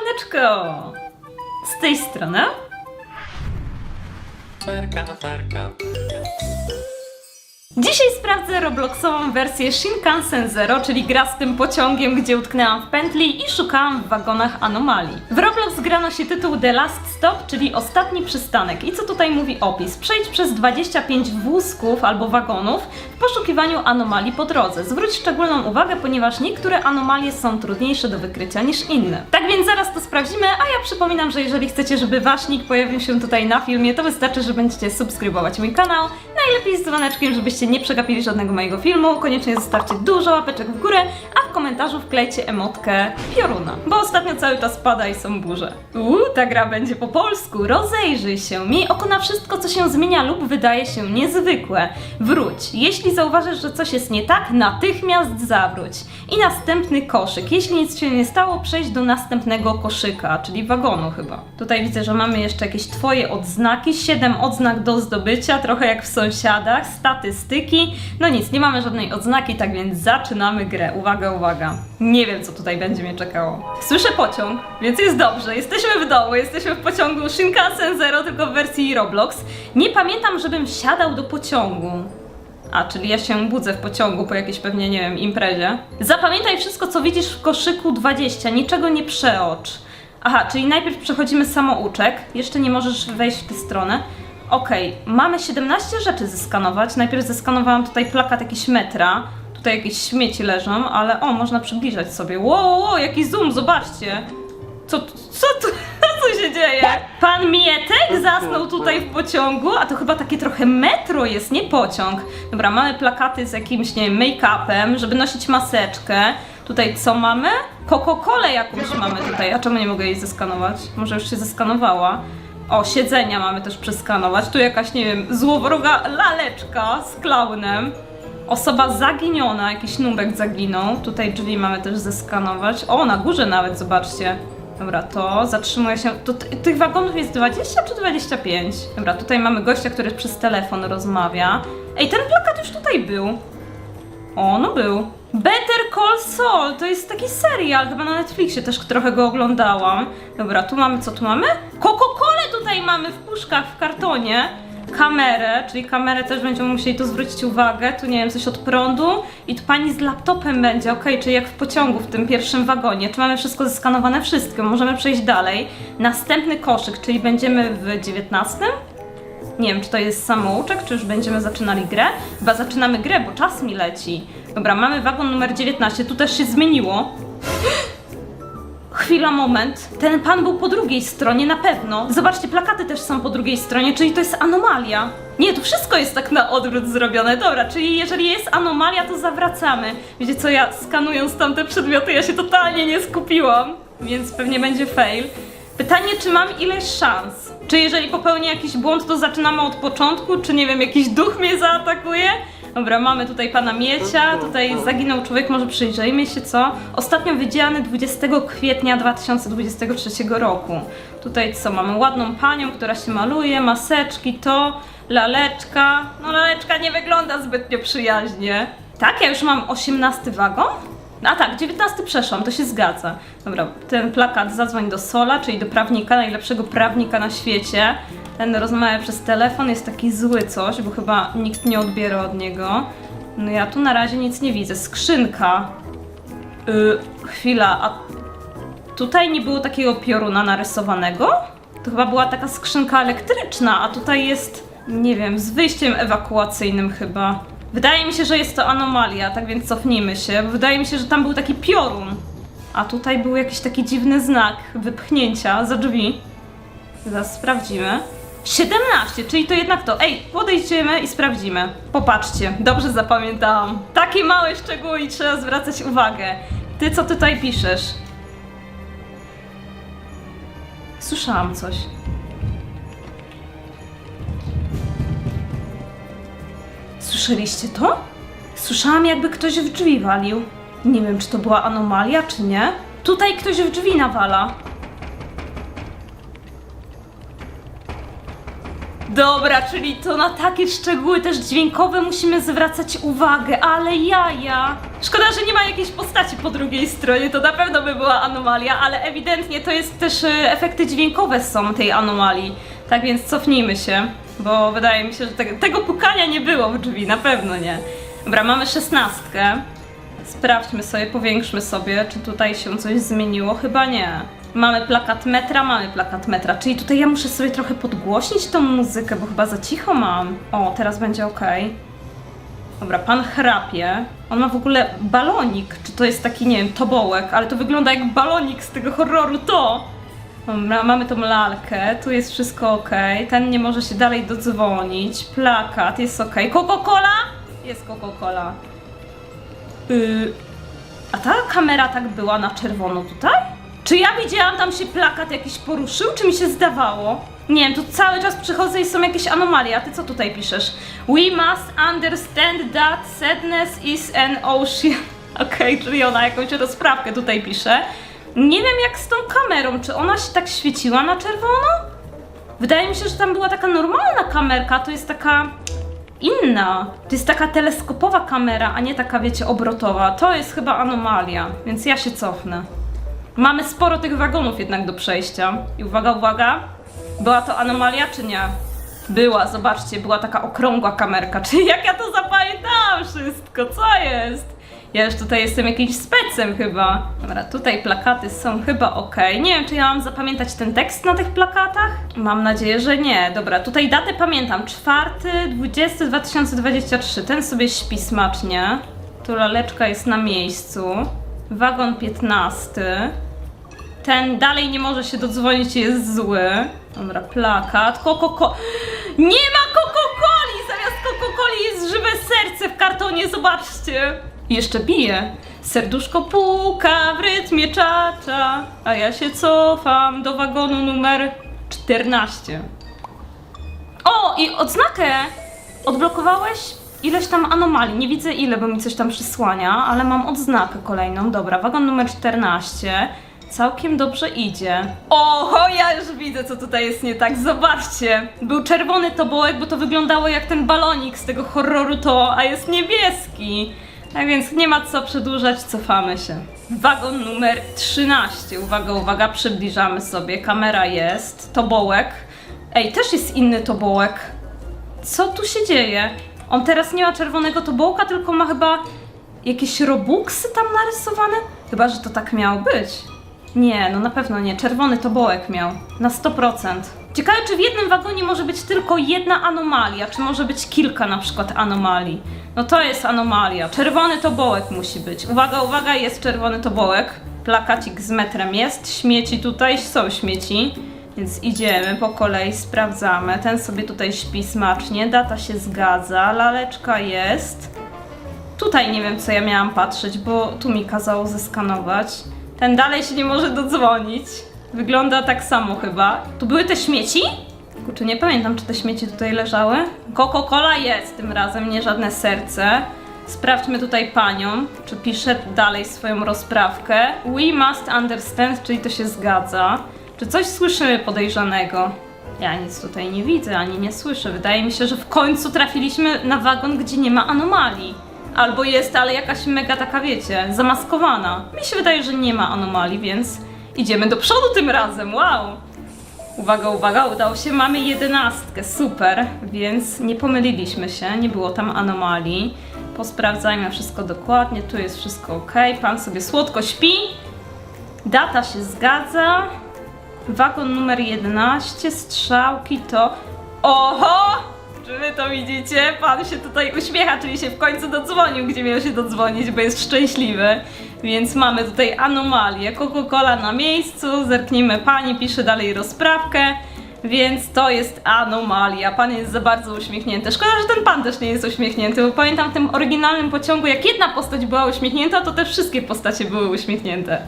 siemaneczko! Z tej strony Ferka, ferka. Dzisiaj sprawdzę Robloxową wersję Shinkansen Zero, czyli gra z tym pociągiem, gdzie utknęłam w pętli i szukałam w wagonach anomalii. W Roblox grano się tytuł The Last Stop, czyli ostatni przystanek. I co tutaj mówi opis? Przejdź przez 25 wózków albo wagonów w poszukiwaniu anomalii po drodze. Zwróć szczególną uwagę, ponieważ niektóre anomalie są trudniejsze do wykrycia niż inne. Tak więc zaraz to sprawdzimy, a ja przypominam, że jeżeli chcecie, żeby wasz nick pojawił się tutaj na filmie, to wystarczy, że będziecie subskrybować mój kanał, najlepiej z dzwoneczkiem, żebyście nie przegapili żadnego mojego filmu. Koniecznie zostawcie dużo łapeczek w górę, a w komentarzu wklejcie emotkę pioruna, bo ostatnio cały czas pada i są burze. Uuu, ta gra będzie po polsku. Rozejrzyj się, miej oko na wszystko, co się zmienia lub wydaje się niezwykłe. Wróć. Jeśli zauważysz, że coś jest nie tak, natychmiast zawróć. I następny koszyk. Jeśli nic się nie stało, przejdź do następnego koszyka, czyli wagonu chyba. Tutaj widzę, że mamy jeszcze jakieś twoje odznaki, 7 odznak do zdobycia, trochę jak w sąsiadach, statystyki. No nic, nie mamy żadnej odznaki, tak więc zaczynamy grę. Uwaga, uwaga. Nie wiem, co tutaj będzie mnie czekało. Słyszę pociąg, więc jest dobrze. Jesteśmy w domu, jesteśmy w pociągu Shinkansen Zero, tylko w wersji Roblox. Nie pamiętam, żebym wsiadał do pociągu. A, czyli ja się budzę w pociągu po jakiejś pewnie, nie wiem, imprezie. Zapamiętaj wszystko, co widzisz w koszyku 20, niczego nie przeocz. Aha, czyli najpierw przechodzimy samouczek, jeszcze nie możesz wejść w tę stronę. Okej, mamy 17 rzeczy zeskanować. Najpierw zeskanowałam tutaj plakat jakiś metra. Tutaj jakieś śmieci leżą, ale o, można przybliżać sobie. Wow, wow, jaki zoom, zobaczcie. Co, co tu, co się dzieje? Pan Mietek zasnął tutaj w pociągu, a to chyba takie trochę metro jest, nie pociąg. Dobra, mamy plakaty z jakimś, nie wiem, make-upem, żeby nosić maseczkę. Tutaj co mamy? Coca-Colę jakąś mamy tutaj. A czemu nie mogę jej zeskanować? Może już się zeskanowała. O, siedzenia mamy też przeskanować. Tu jakaś, nie wiem, złowroga laleczka z klaunem. Osoba zaginiona, jakiś nubek zaginął. Tutaj drzwi mamy też zeskanować. O, na górze nawet, zobaczcie. Dobra, to zatrzymuje się. To, ty- tych wagonów jest 20 czy 25? Dobra, tutaj mamy gościa, który przez telefon rozmawia. Ej, ten plakat już tutaj był. O, no był. Better Call Saul, to jest taki serial, chyba na Netflixie też trochę go oglądałam. Dobra, tu mamy, co tu mamy? Tutaj mamy w puszkach, w kartonie. Kamerę, czyli kamerę też będziemy musieli tu zwrócić uwagę. Tu nie wiem, coś od prądu. I tu pani z laptopem będzie, okej, czyli jak w pociągu w tym pierwszym wagonie. Czy mamy wszystko zeskanowane? Wszystko, możemy przejść dalej. Następny koszyk, czyli będziemy w 19. Nie wiem, czy to jest samouczek, czy już będziemy zaczynali grę. Chyba zaczynamy grę, bo czas mi leci. Dobra, mamy wagon numer 19. Tu też się zmieniło. Chwila, moment. Ten pan był po drugiej stronie, na pewno. Zobaczcie, plakaty też są po drugiej stronie, czyli to jest anomalia. Nie, tu wszystko jest tak na odwrót zrobione. Dobra, czyli jeżeli jest anomalia, to zawracamy. Wiecie co, ja skanując tamte przedmioty, ja się totalnie nie skupiłam, więc pewnie będzie fail. Pytanie, czy mam ileś szans? Czy jeżeli popełnię jakiś błąd, to zaczynamy od początku? Czy nie wiem, jakiś duch mnie zaatakuje? Dobra, mamy tutaj pana Miecia, tutaj zaginął człowiek, może przyjrzyjmy się, co? Ostatnio wydziany 20 kwietnia 2023 roku. Tutaj co, mamy ładną panią, która się maluje, maseczki, to, laleczka. No laleczka nie wygląda zbytnio przyjaźnie. Tak, ja już mam 18 wagon? A tak, 19 przeszłam, to się zgadza. Dobra, ten plakat zadzwoń do Sola, czyli do prawnika, najlepszego prawnika na świecie. Ten rozmawia przez telefon, jest taki zły coś, bo chyba nikt nie odbiera od niego. No ja tu na razie nic nie widzę. Skrzynka. Yy, chwila, a tutaj nie było takiego pioruna narysowanego? To chyba była taka skrzynka elektryczna, a tutaj jest, nie wiem, z wyjściem ewakuacyjnym chyba. Wydaje mi się, że jest to anomalia, tak więc cofnijmy się. Wydaje mi się, że tam był taki piorun. A tutaj był jakiś taki dziwny znak wypchnięcia za drzwi. Zaraz sprawdzimy. 17, czyli to jednak to. Ej, podejdziemy i sprawdzimy. Popatrzcie, dobrze zapamiętałam. Takie małe szczegóły i trzeba zwracać uwagę. Ty co tutaj piszesz? Słyszałam coś. Słyszeliście to? Słyszałam, jakby ktoś w drzwi walił. Nie wiem, czy to była anomalia, czy nie. Tutaj ktoś w drzwi nawala. Dobra, czyli to na takie szczegóły też dźwiękowe musimy zwracać uwagę, ale jaja. Szkoda, że nie ma jakiejś postaci po drugiej stronie, to na pewno by była anomalia, ale ewidentnie to jest też e, efekty dźwiękowe są tej anomalii. Tak więc cofnijmy się, bo wydaje mi się, że tego, tego pukania nie było w drzwi, na pewno nie. Dobra, mamy szesnastkę. Sprawdźmy sobie, powiększmy sobie, czy tutaj się coś zmieniło. Chyba nie. Mamy plakat metra, mamy plakat metra, czyli tutaj ja muszę sobie trochę podgłośnić tą muzykę, bo chyba za cicho mam. O, teraz będzie ok. Dobra, pan chrapie. On ma w ogóle balonik, czy to jest taki, nie wiem, tobołek, ale to wygląda jak balonik z tego horroru, to! Mamy tą lalkę, tu jest wszystko ok. Ten nie może się dalej dodzwonić. Plakat jest ok. Coca-Cola? Jest Coca-Cola. Y, a ta kamera tak była na czerwono tutaj? Czy ja widziałam tam się plakat jakiś poruszył, czy mi się zdawało? Nie wiem, tu cały czas przychodzę i są jakieś anomalie, a ty co tutaj piszesz? We must understand that sadness is an ocean. Okej, czyli ona jakąś rozprawkę tutaj pisze. Nie wiem jak z tą kamerą, czy ona się tak świeciła na czerwono? Wydaje mi się, że tam była taka normalna kamerka, to jest taka inna. To jest taka teleskopowa kamera, a nie taka, wiecie, obrotowa. To jest chyba anomalia, więc ja się cofnę. Mamy sporo tych wagonów jednak do przejścia. I uwaga, uwaga. Była to anomalia, czy nie? Była, zobaczcie, była taka okrągła kamerka. Czyli jak ja to zapamiętałam wszystko, co jest? Ja już tutaj jestem jakimś specem chyba. Dobra, tutaj plakaty są chyba ok. Nie wiem, czy ja mam zapamiętać ten tekst na tych plakatach? Mam nadzieję, że nie. Dobra, tutaj datę pamiętam. 4, 20, 2023. Ten sobie śpi smacznie. Tu laleczka jest na miejscu. Wagon 15. Ten dalej nie może się dodzwonić, jest zły. Dobra, plakat. Koko. Nie ma Coca-Coli! Zamiast Coca-Coli jest żywe serce w kartonie, zobaczcie. Jeszcze bije. Serduszko puka w rytmie czacza, a ja się cofam do wagonu numer 14. O, i odznakę odblokowałeś ileś tam anomalii. Nie widzę ile, bo mi coś tam przysłania, ale mam odznakę kolejną. Dobra, wagon numer 14. Całkiem dobrze idzie. Oho, ja już widzę, co tutaj jest nie tak. Zobaczcie. Był czerwony tobołek, bo to wyglądało jak ten balonik z tego horroru to, a jest niebieski. Tak więc nie ma co przedłużać, cofamy się. Wagon numer 13. Uwaga, uwaga, przybliżamy sobie. Kamera jest. Tobołek. Ej, też jest inny tobołek. Co tu się dzieje? On teraz nie ma czerwonego tobołka, tylko ma chyba jakieś robuxy tam narysowane? Chyba, że to tak miało być. Nie, no na pewno nie. Czerwony tobołek miał. Na 100%. Ciekawe, czy w jednym wagonie może być tylko jedna anomalia, czy może być kilka na przykład anomalii. No to jest anomalia. Czerwony tobołek musi być. Uwaga, uwaga, jest czerwony tobołek. Plakacik z metrem jest. Śmieci tutaj są śmieci. Więc idziemy po kolei, sprawdzamy. Ten sobie tutaj śpi smacznie. Data się zgadza. Laleczka jest. Tutaj nie wiem, co ja miałam patrzeć, bo tu mi kazało zeskanować. Ten dalej się nie może dodzwonić. Wygląda tak samo chyba. Tu były te śmieci? Kurczę, nie pamiętam, czy te śmieci tutaj leżały. Coca-Cola jest tym razem, nie żadne serce. Sprawdźmy tutaj panią, czy pisze dalej swoją rozprawkę. We must understand, czyli to się zgadza. Czy coś słyszymy podejrzanego? Ja nic tutaj nie widzę, ani nie słyszę. Wydaje mi się, że w końcu trafiliśmy na wagon, gdzie nie ma anomalii. Albo jest, ale jakaś mega taka, wiecie, zamaskowana. Mi się wydaje, że nie ma anomalii, więc idziemy do przodu tym razem. Wow! Uwaga, uwaga, udało się, mamy jedenastkę, super, więc nie pomyliliśmy się, nie było tam anomalii. Posprawdzajmy wszystko dokładnie, tu jest wszystko ok, pan sobie słodko śpi, data się zgadza, wagon numer 11, strzałki to... Oho! Czy wy to widzicie? Pan się tutaj uśmiecha, czyli się w końcu dodzwonił, gdzie miał się dodzwonić, bo jest szczęśliwy. Więc mamy tutaj anomalię. Coca-Cola na miejscu, zerknijmy pani, pisze dalej rozprawkę. Więc to jest anomalia. Pan jest za bardzo uśmiechnięty. Szkoda, że ten pan też nie jest uśmiechnięty, bo pamiętam w tym oryginalnym pociągu, jak jedna postać była uśmiechnięta, to te wszystkie postacie były uśmiechnięte.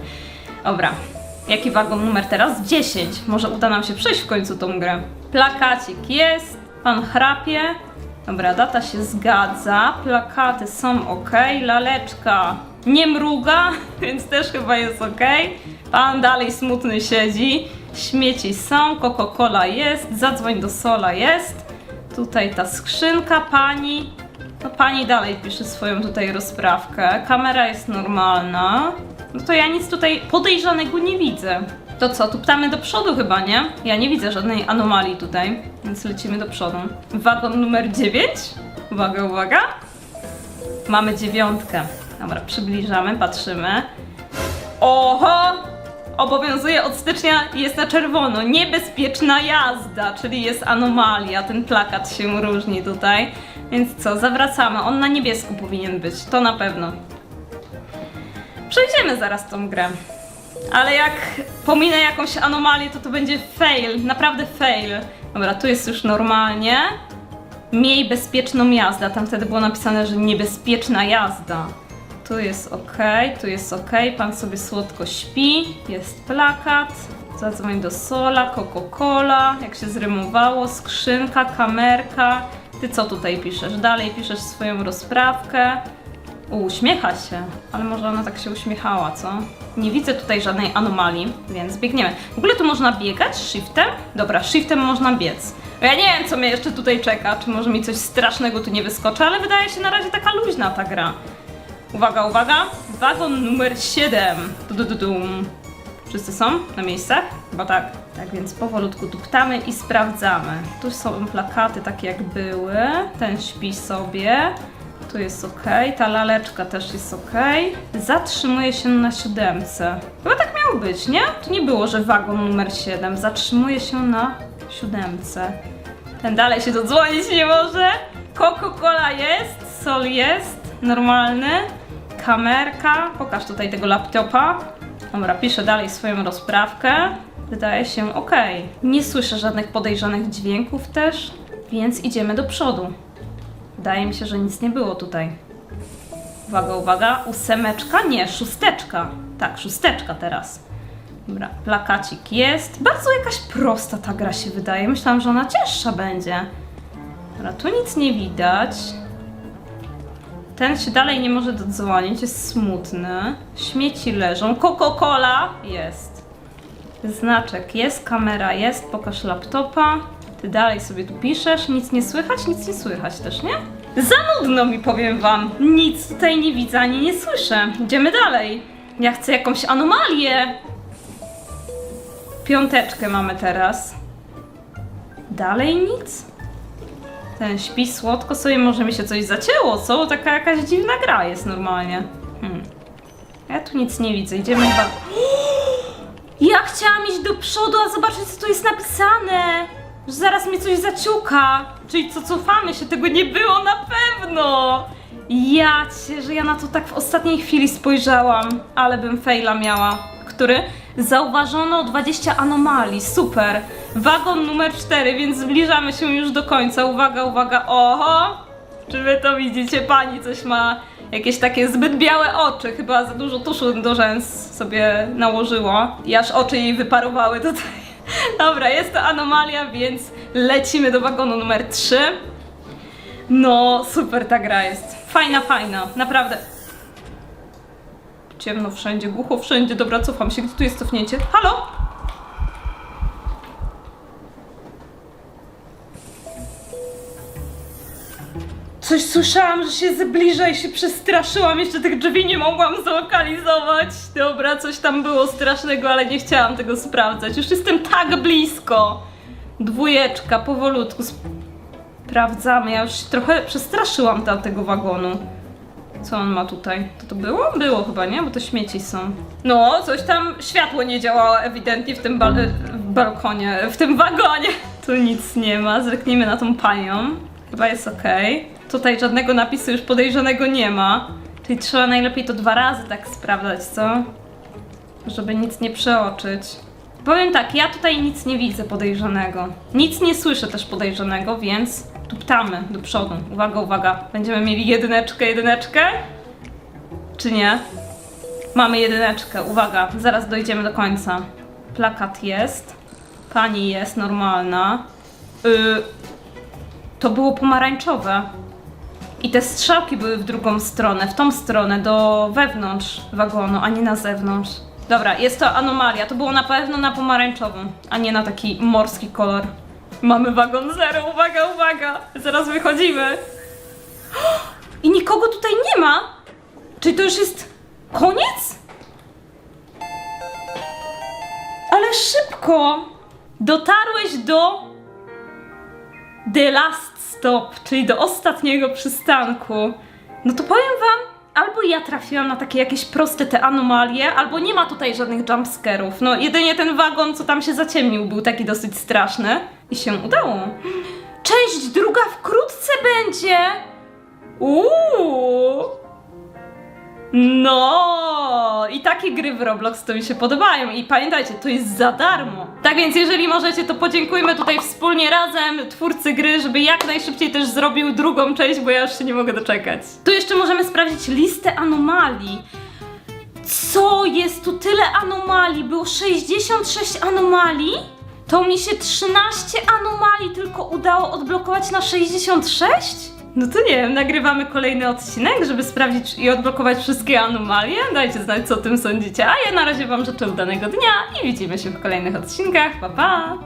Dobra. Jaki wagon numer teraz? 10. Może uda nam się przejść w końcu tą grę. Plakacik jest. Pan chrapie. Dobra, data się zgadza. Plakaty są ok. Laleczka nie mruga, więc też chyba jest ok. Pan dalej smutny siedzi. Śmieci są, Coca-Cola jest, zadzwoń do Sola jest. Tutaj ta skrzynka pani. No pani dalej pisze swoją tutaj rozprawkę. Kamera jest normalna. No to ja nic tutaj podejrzanego nie widzę. To co, tu ptamy do przodu chyba, nie? Ja nie widzę żadnej anomalii tutaj, więc lecimy do przodu. Wagon numer 9. Uwaga, uwaga. Mamy dziewiątkę. Dobra, przybliżamy, patrzymy. Oho! Obowiązuje od stycznia jest na czerwono. Niebezpieczna jazda, czyli jest anomalia. Ten plakat się różni tutaj. Więc co, zawracamy. On na niebiesku powinien być, to na pewno. Przejdziemy zaraz tą grę. Ale jak pominę jakąś anomalię, to to będzie fail, naprawdę fail. Dobra, tu jest już normalnie. Miej bezpieczną jazdę. Tam wtedy było napisane, że niebezpieczna jazda. Tu jest ok, tu jest ok, pan sobie słodko śpi, jest plakat, zadzwoń do Sola, Coca-Cola, jak się zrymowało, skrzynka, kamerka. Ty co tutaj piszesz? Dalej piszesz swoją rozprawkę. Uśmiecha się, ale może ona tak się uśmiechała, co? Nie widzę tutaj żadnej anomalii, więc biegniemy. W ogóle tu można biegać shiftem? Dobra, shiftem można biec. Ja nie wiem, co mnie jeszcze tutaj czeka, czy może mi coś strasznego tu nie wyskoczy, ale wydaje się na razie taka luźna ta gra. Uwaga, uwaga, wagon numer 7. Du, du, du, dum. Wszyscy są na miejscach? Chyba tak. Tak więc powolutku tu ptamy i sprawdzamy. Tu są plakaty takie jak były. Ten śpi sobie. Tu jest ok. Ta laleczka też jest ok. Zatrzymuje się na siódemce. Chyba tak miało być, nie? Tu nie było, że wagon numer 7. Zatrzymuje się na siódemce. Ten dalej się dodzwonić nie może. Coca-Cola jest, sol jest, normalny. Kamerka, pokaż tutaj tego laptopa. Dobra, piszę dalej swoją rozprawkę. Wydaje się ok. Nie słyszę żadnych podejrzanych dźwięków też, więc idziemy do przodu. Wydaje mi się, że nic nie było tutaj. Uwaga, uwaga, ósemeczka? Nie, szósteczka. Tak, szósteczka teraz. Dobra, plakacik jest. Bardzo jakaś prosta ta gra się wydaje. Myślałam, że ona cięższa będzie. Dobra, tu nic nie widać. Ten się dalej nie może dodzwonić, jest smutny. Śmieci leżą. Coca-Cola jest. Znaczek jest, kamera jest, pokaż laptopa. Ty dalej sobie tu piszesz, nic nie słychać, nic nie słychać też, nie? Za nudno mi powiem wam. Nic tutaj nie widzę ani nie słyszę. Idziemy dalej. Ja chcę jakąś anomalię. Piąteczkę mamy teraz. Dalej nic? Ten śpi słodko sobie, może mi się coś zacięło, co? Taka jakaś dziwna gra jest normalnie. Hmm. Ja tu nic nie widzę, idziemy chyba... Ja chciałam iść do przodu, a zobaczyć co tu jest napisane! Że zaraz mnie coś zaciuka! Czyli co, cofamy się, tego nie było na pewno! Ja cię, że ja na to tak w ostatniej chwili spojrzałam, ale bym faila miała. Który? Zauważono 20 anomalii, super! Wagon numer 4, więc zbliżamy się już do końca. Uwaga, uwaga, oho! Czy wy to widzicie? Pani coś ma jakieś takie zbyt białe oczy. Chyba za dużo tuszu do rzęs sobie nałożyło. I aż oczy jej wyparowały tutaj. Dobra, jest to anomalia, więc lecimy do wagonu numer 3. No, super ta gra jest. Fajna, fajna, naprawdę. Ciemno wszędzie, głucho wszędzie. Dobra, cofam się. Gdzie tu jest cofnięcie? Halo? Coś słyszałam, że się zbliża i się przestraszyłam. Jeszcze tych drzwi nie mogłam zlokalizować. Dobra, coś tam było strasznego, ale nie chciałam tego sprawdzać. Już jestem tak blisko. Dwójeczka, powolutku. Sprawdzamy. Ja już się trochę przestraszyłam tamtego wagonu. Co on ma tutaj? To to było? Było chyba, nie? Bo to śmieci są. No, coś tam, światło nie działało ewidentnie w tym bal w balkonie, w tym wagonie. Tu nic nie ma, zerknijmy na tą panią. Chyba jest ok. Tutaj żadnego napisu już podejrzanego nie ma. Czyli trzeba najlepiej to dwa razy tak sprawdzać, co? Żeby nic nie przeoczyć. Powiem tak, ja tutaj nic nie widzę podejrzanego. Nic nie słyszę też podejrzanego, więc tu ptamy do przodu. Uwaga, uwaga. Będziemy mieli jedyneczkę, jedyneczkę? Czy nie? Mamy jedyneczkę, uwaga, zaraz dojdziemy do końca. Plakat jest. Pani jest normalna. Y, to było pomarańczowe. I te strzałki były w drugą stronę, w tą stronę, do wewnątrz wagonu, a nie na zewnątrz. Dobra, jest to anomalia. To było na pewno na pomarańczową, a nie na taki morski kolor. Mamy wagon zero, uwaga, uwaga! Zaraz wychodzimy. I nikogo tutaj nie ma? Czy to już jest koniec? Ale szybko! Dotarłeś do The Last Stop, czyli do ostatniego przystanku. No to powiem wam, albo ja trafiłam na takie jakieś proste te anomalie, albo nie ma tutaj żadnych jumpscarów. No jedynie ten wagon, co tam się zaciemnił, był taki dosyć straszny. I się udało. Część druga wkrótce będzie! Uuu! No i takie gry w Roblox to mi się podobają i pamiętajcie, to jest za darmo. Tak więc jeżeli możecie, to podziękujmy tutaj wspólnie razem twórcy gry, żeby jak najszybciej też zrobił drugą część, bo ja już się nie mogę doczekać. Tu jeszcze możemy sprawdzić listę anomalii. Co? Jest tu tyle anomalii? Było 66 anomalii? To mi się 13 anomalii tylko udało odblokować na 66? No to nie wiem, nagrywamy kolejny odcinek, żeby sprawdzić i odblokować wszystkie anomalie. Dajcie znać, co o tym sądzicie. A ja na razie Wam życzę udanego dnia i widzimy się w kolejnych odcinkach. Pa, pa!